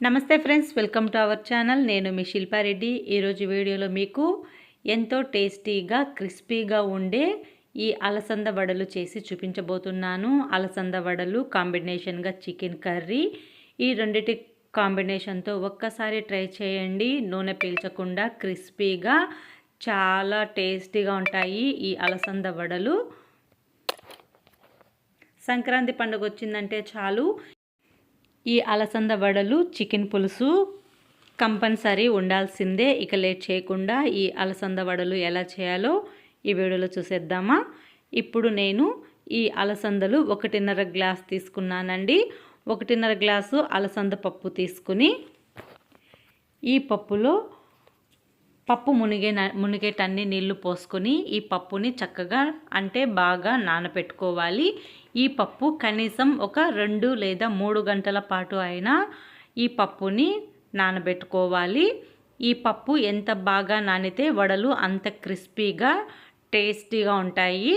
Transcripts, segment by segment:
నమస్తే friends welcome to our channel. నేను మీ శిల్పారెడ్డి ఈరోజు వీడియోలో మీకు ఎంతో టేస్టీగా క్రిస్పీగా ఉండే ఈ అలసంద వడలు చేసి చూపించబోతున్నాను. అలసంద వడలు కాంబినేషన్గా చికెన్ కర్రీ. ఈ రెండిటి కాంబినేషన్తో ఒక్కసారి ట్రై చేయండి. నూనె పీల్చకుండా క్రిస్పీగా చాలా టేస్టీగా ఉంటాయి ఈ అలసంద వడలు. సంక్రాంతి పండుగ వచ్చిందంటే చాలు. ఈ అలసంద వడలు చికెన్ పులుసు కంపల్సరీ ఉండాల్సిందే. ఇక లేట్ చేయకుండా ఈ అలసంద వడలు ఎలా చేయాలో ఈ వీడియోలో చూసేద్దామా? ఇప్పుడు నేను ఈ అలసందలు ఒకటిన్నర గ్లాస్ తీసుకున్నానండి. ఒకటిన్నర గ్లాసు అలసంద పప్పు తీసుకుని ఈ పప్పులో పప్పు మునిగే మునిగేటన్ని నీళ్ళు పోసుకొని ఈ పప్పుని చక్కగా అంటే బాగా నానబెట్టుకోవాలి ఈ పప్పు కనీసం ఒక రెండు లేదా మూడు గంటల పాటు అయినా ఈ పప్పుని నానబెట్టుకోవాలి. ఈ పప్పు ఎంత బాగా నానితే వడలు అంత క్రిస్పీగా టేస్టీగా ఉంటాయి.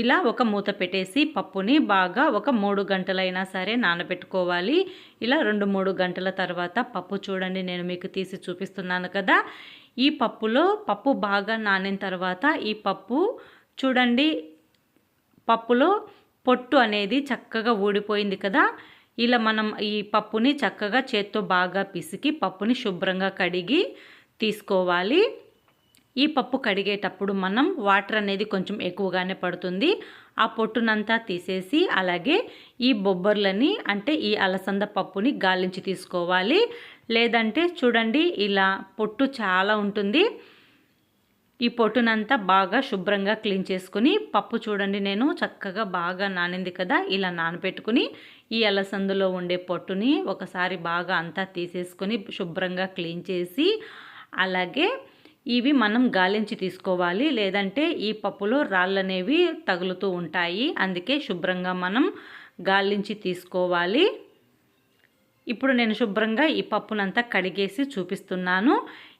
ఇలా ఒక మూత పెట్టేసి పప్పుని బాగా ఒక మూడు గంటలైనా సరే నానబెట్టుకోవాలి. ఇలా రెండు మూడు గంటల తర్వాత పప్పు చూడండి నేను మీకు తీసి చూపిస్తున్నాను కదా. ఈ పప్పులో పప్పు బాగా నానిన తర్వాత ఈ పప్పు చూడండి పప్పులో పొట్టు అనేది చక్కగా ఊడిపోయింది కదా. ఇలా మనం ఈ పప్పుని చక్కగా చేత్తో బాగా పిసికి పప్పుని శుభ్రంగా కడిగి తీసుకోవాలి. ఈ పప్పు కడిగేటప్పుడు మనం వాటర్ అనేది కొంచెం ఎక్కువగానే పడుతుంది. ఆ పొట్టునంతా తీసేసి అలాగే ఈ బొబ్బర్లని అంటే ఈ అలసంద పప్పుని గాలించి తీసుకోవాలి. లేదంటే చూడండి ఇలా పొట్టు చాలా ఉంటుంది. ఈ పొట్టునంతా బాగా శుభ్రంగా క్లీన్ చేసుకుని పప్పు చూడండి నేను చక్కగా బాగా నానింది కదా ఇలా నానబెట్టుకుని ఈ అలసందులో ఉండే పొట్టుని ఒకసారి బాగా అంతా తీసేసుకొని శుభ్రంగా క్లీన్ చేసి అలాగే ఇవి మనం గాలించి తీసుకోవాలి. లేదంటే ఈ పప్పులో రాళ్ళనేవి తగులుతూ ఉంటాయి. అందుకే శుభ్రంగా మనం గాలించి తీసుకోవాలి. ఇప్పుడు నేను శుభ్రంగా ఈ పప్పునంతా కడిగేసి చూపిస్తున్నాను.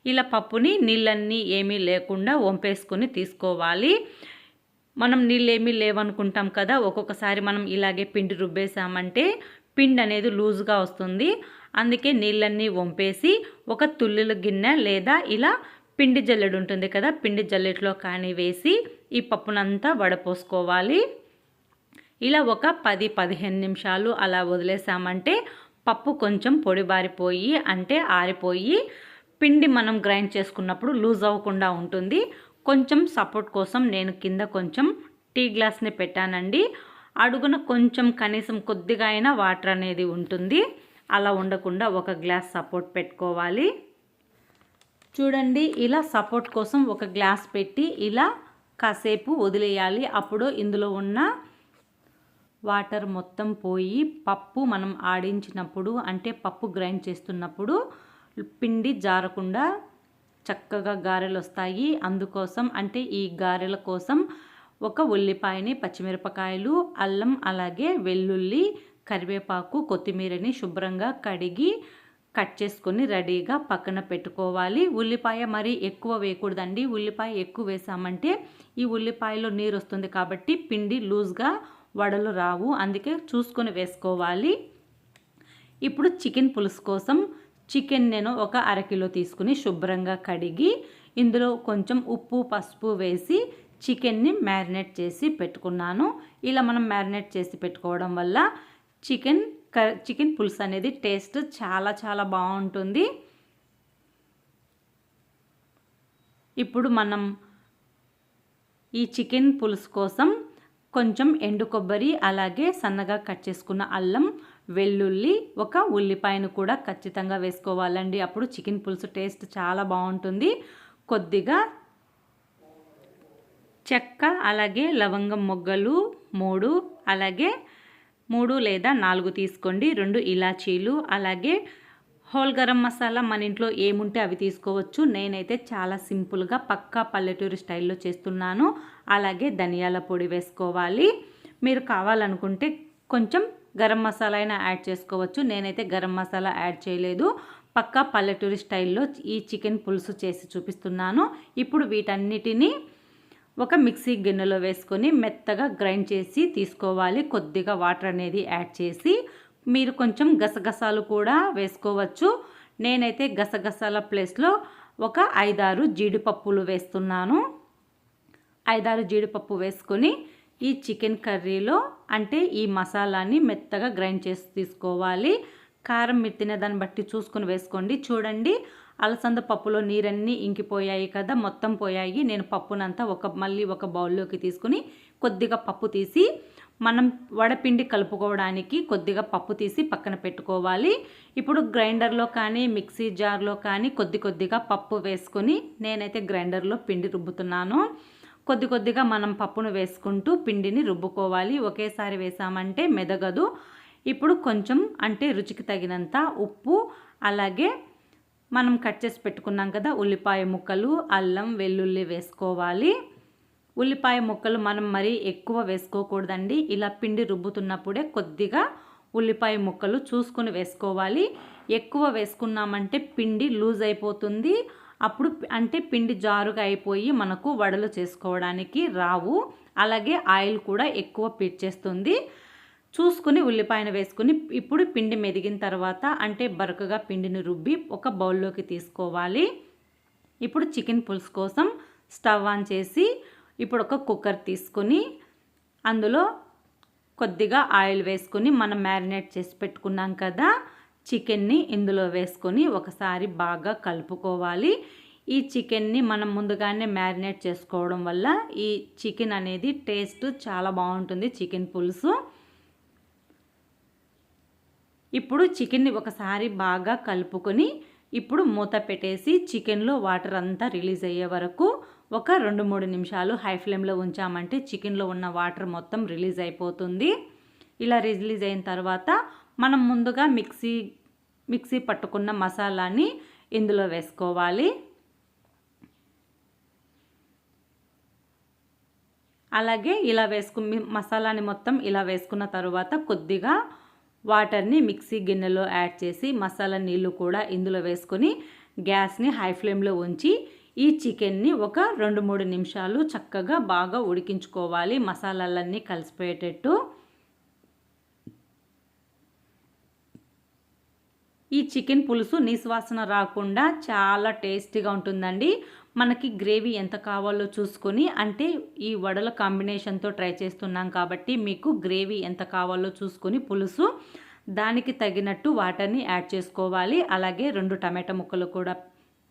ఇలా పప్పుని నీళ్ళన్నీ ఏమీ లేకుండా వంపేసుకొని తీసుకోవాలి. మనం నీళ్ళు ఏమీ లేవనుకుంటాం కదా ఒక్కొక్కసారి మనం ఇలాగే పిండి రుబ్బేసామంటే పిండి అనేది లూజ్గా వస్తుంది. అందుకే నీళ్ళన్నీ వంపేసి ఒక తుల్లుల గిన్నె లేదా ఇలా పిండి జల్లెడు ఉంటుంది కదా పిండి జల్లెట్లో కానీ వేసి ఈ పప్పునంతా వడపోసుకోవాలి. ఇలా ఒక పది పదిహేను నిమిషాలు అలా వదిలేసామంటే పప్పు కొంచెం పొడిబారిపోయి అంటే ఆరిపోయి పిండి మనం గ్రైండ్ చేసుకున్నప్పుడు లూజ్ అవ్వకుండా ఉంటుంది. కొంచెం సపోర్ట్ కోసం నేను కింద కొంచెం టీ గ్లాస్ని పెట్టానండి. అడుగున కొంచెం కనీసం కొద్దిగా అయినా వాటర్ అనేది ఉంటుంది. అలా ఉండకుండా ఒక గ్లాస్ సపోర్ట్ పెట్టుకోవాలి. చూడండి ఇలా సపోర్ట్ కోసం ఒక గ్లాస్ పెట్టి ఇలా కాసేపు వదిలేయాలి. అప్పుడు ఇందులో ఉన్న వాటర్ మొత్తం పోయి పప్పు మనం ఆడించినప్పుడు అంటే పప్పు గ్రైండ్ చేస్తున్నప్పుడు పిండి జారకుండా చక్కగా గారెలు వస్తాయి. అందుకోసం అంటే ఈ గారెల కోసం ఒక ఉల్లిపాయని పచ్చిమిరపకాయలు అల్లం అలాగే వెల్లుల్లి కరివేపాకు కొత్తిమీరని శుభ్రంగా కడిగి కట్ చేసుకొని రెడీగా పక్కన పెట్టుకోవాలి. ఉల్లిపాయ మరి ఎక్కువ వేయకూడదండి. ఉల్లిపాయ ఎక్కువ వేసామంటే ఈ ఉల్లిపాయలో నీరు వస్తుంది కాబట్టి పిండి లూజ్గా వడలు రావు. అందుకే చూసుకొని వేసుకోవాలి. ఇప్పుడు చికెన్ పులుసు కోసం చికెన్ నేను ఒక అరకిలో తీసుకుని శుభ్రంగా కడిగి ఇందులో కొంచెం ఉప్పు పసుపు వేసి చికెన్ని మ్యారినేట్ చేసి పెట్టుకున్నాను. ఇలా మనం మ్యారినేట్ చేసి పెట్టుకోవడం వల్ల చికెన్ చికెన్ పులుసు అనేది టేస్ట్ చాలా చాలా బాగుంటుంది. ఇప్పుడు మనం ఈ చికెన్ పులుసు కోసం కొంచెం ఎండు కొబ్బరి అలాగే సన్నగా కట్ చేసుకున్న అల్లం వెల్లుల్లి ఒక ఉల్లిపాయను కూడా ఖచ్చితంగా వేసుకోవాలండి. అప్పుడు చికెన్ పులుసు టేస్ట్ చాలా బాగుంటుంది. కొద్దిగా చెక్క అలాగే లవంగం మొగ్గలు మూడు అలాగే మూడు లేదా నాలుగు తీసుకోండి. రెండు ఇలాచీలు అలాగే హోల్ గరం మసాలా మన ఇంట్లో ఏముంటే అవి తీసుకోవచ్చు. నేనైతే చాలా సింపుల్గా పక్కా పల్లెటూరు స్టైల్లో చేస్తున్నాను. అలాగే ధనియాల పొడి వేసుకోవాలి. మీరు కావాలనుకుంటే కొంచెం గరం మసాలా అయినా యాడ్ చేసుకోవచ్చు. నేనైతే గరం మసాలా యాడ్ చేయలేదు. పక్కా పల్లెటూరి స్టైల్లో ఈ చికెన్ పులుసు చేసి చూపిస్తున్నాను. ఇప్పుడు వీటన్నిటినీ ఒక మిక్సీ గిన్నెలో వేసుకొని మెత్తగా గ్రైండ్ చేసి తీసుకోవాలి. కొద్దిగా వాటర్ అనేది యాడ్ చేసి మీరు కొంచెం గసగసాలు కూడా వేసుకోవచ్చు. నేనైతే గసగసాల ప్లేస్లో ఒక ఐదారు జీడిపప్పులు వేస్తున్నాను. ఐదారు జీడిపప్పు వేసుకొని ఈ చికెన్ కర్రీలో అంటే ఈ మసాలాని మెత్తగా గ్రైండ్ చేసి తీసుకోవాలి. కారం మీరు తినేదాన్ని బట్టి చూసుకొని వేసుకోండి. చూడండి అలసంద పప్పులో నీరన్నీ ఇంకిపోయాయి కదా మొత్తం పోయాయి. నేను పప్పునంతా ఒక మళ్ళీ ఒక బౌల్లోకి తీసుకుని కొద్దిగా పప్పు తీసి మనం వడపిండి కలుపుకోవడానికి కొద్దిగా పప్పు తీసి పక్కన పెట్టుకోవాలి. ఇప్పుడు గ్రైండర్లో కానీ మిక్సీ జార్లో కానీ కొద్ది కొద్దిగా పప్పు వేసుకొని నేనైతే గ్రైండర్లో పిండి రుబ్బుతున్నాను. కొద్ది కొద్దిగా మనం పప్పును వేసుకుంటూ పిండిని రుబ్బుకోవాలి. ఒకేసారి వేసామంటే మెదగదు. ఇప్పుడు కొంచెం అంటే రుచికి తగినంత ఉప్పు అలాగే మనం కట్ చేసి పెట్టుకున్నాం కదా ఉల్లిపాయ ముక్కలు అల్లం వెల్లుల్లి వేసుకోవాలి. ఉల్లిపాయ ముక్కలు మనం మరీ ఎక్కువ వేసుకోకూడదండి. ఇలా పిండి రుబ్బుతున్నప్పుడే కొద్దిగా ఉల్లిపాయ ముక్కలు చూసుకుని వేసుకోవాలి. ఎక్కువ వేసుకున్నామంటే పిండి లూజ్ అయిపోతుంది. అప్పుడు అంటే పిండి జారుగా అయిపోయి మనకు వడలు చేసుకోవడానికి రావు. అలాగే ఆయిల్ కూడా ఎక్కువ పీడ్చేస్తుంది చూసుకుని ఉల్లిపాయను వేసుకుని ఇప్పుడు పిండి మెదిగిన తర్వాత అంటే బరకగా పిండిని రుబ్బి ఒక బౌల్లోకి తీసుకోవాలి. ఇప్పుడు చికెన్ పులుసు కోసం స్టవ్ ఆన్ చేసి ఇప్పుడు ఒక కుక్కర్ తీసుకొని అందులో కొద్దిగా ఆయిల్ వేసుకొని మనం మ్యారినేట్ చేసి పెట్టుకున్నాం కదా చికెన్ని ఇందులో వేసుకొని ఒకసారి బాగా కలుపుకోవాలి. ఈ చికెన్ని మనం ముందుగానే మ్యారినేట్ చేసుకోవడం వల్ల ఈ చికెన్ అనేది టేస్ట్ చాలా బాగుంటుంది చికెన్ పులుసు. ఇప్పుడు చికెన్ని ఒకసారి బాగా కలుపుకొని ఇప్పుడు మూత పెట్టేసి చికెన్లో వాటర్ అంతా రిలీజ్ అయ్యే వరకు ఒక రెండు మూడు నిమిషాలు హై ఫ్లేమ్లో ఉంచామంటే చికెన్లో ఉన్న వాటర్ మొత్తం రిలీజ్ అయిపోతుంది. ఇలా రిలీజ్ అయిన తర్వాత మనం ముందుగా మిక్సీ మిక్సీ పట్టుకున్న మసాలాని ఇందులో వేసుకోవాలి. అలాగే ఇలా వేసుకు మసాలాని మొత్తం ఇలా వేసుకున్న తర్వాత కొద్దిగా వాటర్ని మిక్సీ గిన్నెలో యాడ్ చేసి మసాలా నీళ్ళు కూడా ఇందులో వేసుకొని గ్యాస్ని హై ఫ్లేమ్లో ఉంచి ఈ చికెన్ని ఒక రెండు మూడు నిమిషాలు చక్కగా బాగా ఉడికించుకోవాలి. మసాలాలన్నీ కలిసిపోయేటట్టు. ఈ చికెన్ పులుసు నిశ్వాసన రాకుండా చాలా టేస్టీగా ఉంటుందండి. మనకి గ్రేవీ ఎంత కావాలో చూసుకొని అంటే ఈ వడల కాంబినేషన్తో ట్రై చేస్తున్నాం కాబట్టి మీకు గ్రేవీ ఎంత కావాలో చూసుకొని పులుసు దానికి తగినట్టు వాటర్ని యాడ్ చేసుకోవాలి. అలాగే రెండు టమాటా ముక్కలు కూడా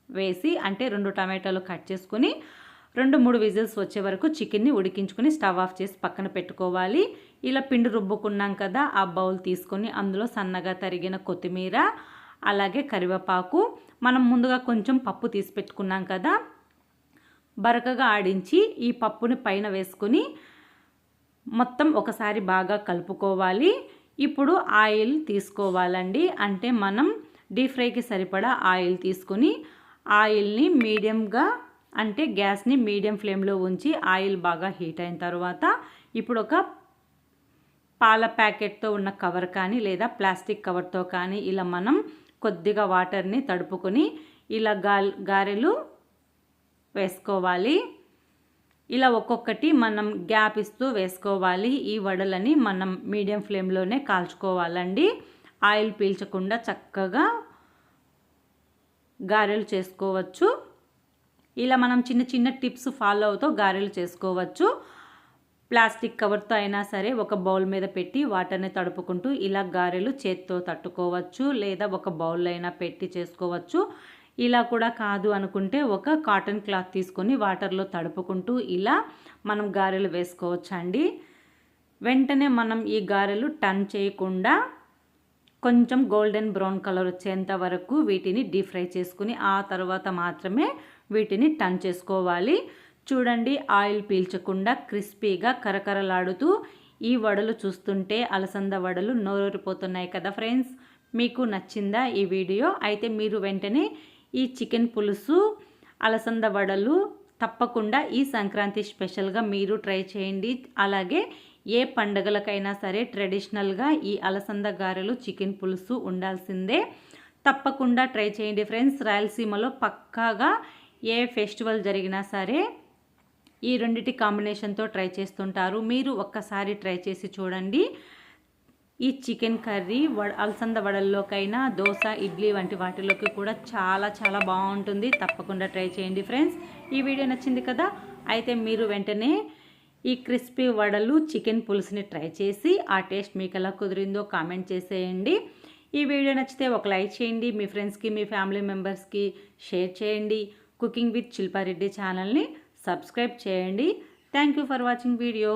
వేసి అంటే రెండు టమాటాలు కట్ చేసుకొని రెండు మూడు విజిల్స్ వచ్చే వరకు చికెన్ని ఉడికించుకొని స్టవ్ ఆఫ్ చేసి పక్కన పెట్టుకోవాలి. ఇలా పిండి రుబ్బుకున్నాం కదా ఆ బౌల్ తీసుకొని అందులో సన్నగా తరిగిన కొత్తిమీర అలాగే కరివేపాకు. మనం ముందుగా కొంచెం పప్పు తీసి పెట్టుకున్నాం కదా బరకగా ఆడించి ఈ పప్పుని పైన వేసుకొని మొత్తం ఒకసారి బాగా కలుపుకోవాలి. ఇప్పుడు ఆయిల్ తీసుకోవాలండి. అంటే మనం డీప్ ఫ్రైకి సరిపడా ఆయిల్ తీసుకొని ఆయిల్ని మీడియంగా అంటే గ్యాస్ని మీడియం ఫ్లేమ్లో ఉంచి ఆయిల్ బాగా హీట్ అయిన తర్వాత ఇప్పుడు ఒక పాల ప్యాకెట్తో ఉన్న కవర్ కానీ లేదా ప్లాస్టిక్ కవర్తో కానీ ఇలా మనం కొద్దిగా వాటర్ని తడుపుకొని ఇలా గా గారెలు వేసుకోవాలి. ఇలా ఒక్కొక్కటి మనం గ్యాప్ ఇస్తూ వేసుకోవాలి. ఈ వడలని మనం మీడియం ఫ్లేమ్లోనే కాల్చుకోవాలండి. ఆయిల్ పీల్చకుండా చక్కగా గారెలు చేసుకోవచ్చు. ఇలా మనం చిన్న చిన్న టిప్స్ ఫాలో అవుతూ గారెలు చేసుకోవచ్చు. ప్లాస్టిక్ కవర్తో అయినా సరే ఒక బౌల్ మీద పెట్టి వాటర్ని తడుపుకుంటూ ఇలా గారెలు చేత్తో తట్టుకోవచ్చు లేదా ఒక బౌల్ అయినా పెట్టి చేసుకోవచ్చు. ఇలా కూడా కాదు అనుకుంటే ఒక కాటన్ క్లాత్ తీసుకొని వాటర్లో తడుపుకుంటూ ఇలా మనం గారెలు వేసుకోవచ్చండి. వెంటనే మనం ఈ గారెలు టర్న్ చేయకుండా కొంచెం గోల్డెన్ బ్రౌన్ కలర్ వచ్చేంత వరకు వీటిని డీప్ ఫ్రై చేసుకుని ఆ తర్వాత మాత్రమే వీటిని టర్న్ చేసుకోవాలి. చూడండి ఆయిల్ పీల్చకుండా క్రిస్పీగా కరకరలాడుతూ ఈ వడలు చూస్తుంటే అలసంద వడలు నోరూరిపోతున్నాయి కదా ఫ్రెండ్స్. మీకు నచ్చిందా ఈ వీడియో? అయితే మీరు వెంటనే ఈ చికెన్ పులుసు అలసంద వడలు తప్పకుండా ఈ సంక్రాంతి స్పెషల్గా మీరు ట్రై చేయండి. అలాగే ఏ పండగలకైనా సరే ట్రెడిషనల్గా ఈ అలసంద గారెలు చికెన్ పులుసు ఉండాల్సిందే. తప్పకుండా ట్రై చేయండి ఫ్రెండ్స్. రాయలసీమలో పక్కాగా ఏ ఫెస్టివల్ జరిగినా సరే ఈ రెండిటి కాంబినేషన్తో ట్రై చేస్తుంటారు. మీరు ఒక్కసారి ట్రై చేసి చూడండి. ఈ చికెన్ కర్రీ వడ అలసంద వడల్లోకైనా దోశ ఇడ్లీ వంటి వాటిలోకి కూడా చాలా చాలా బాగుంటుంది. తప్పకుండా ట్రై చేయండి ఫ్రెండ్స్. ఈ వీడియో నచ్చింది కదా? అయితే మీరు వెంటనే ఈ క్రిస్పీ వడలు చికెన్ పులుసుని ట్రై చేసి ఆ టేస్ట్ మీకు ఎలా కుదిరిందో కామెంట్ చేసేయండి. ఈ వీడియో నచ్చితే ఒక లైక్ చేయండి. మీ ఫ్రెండ్స్కి మీ ఫ్యామిలీ మెంబర్స్కి షేర్ చేయండి. కుకింగ్ విత్ శిల్పారెడ్డి ఛానల్ని సబ్స్క్రైబ్ చేయండి. Thank you for watching video.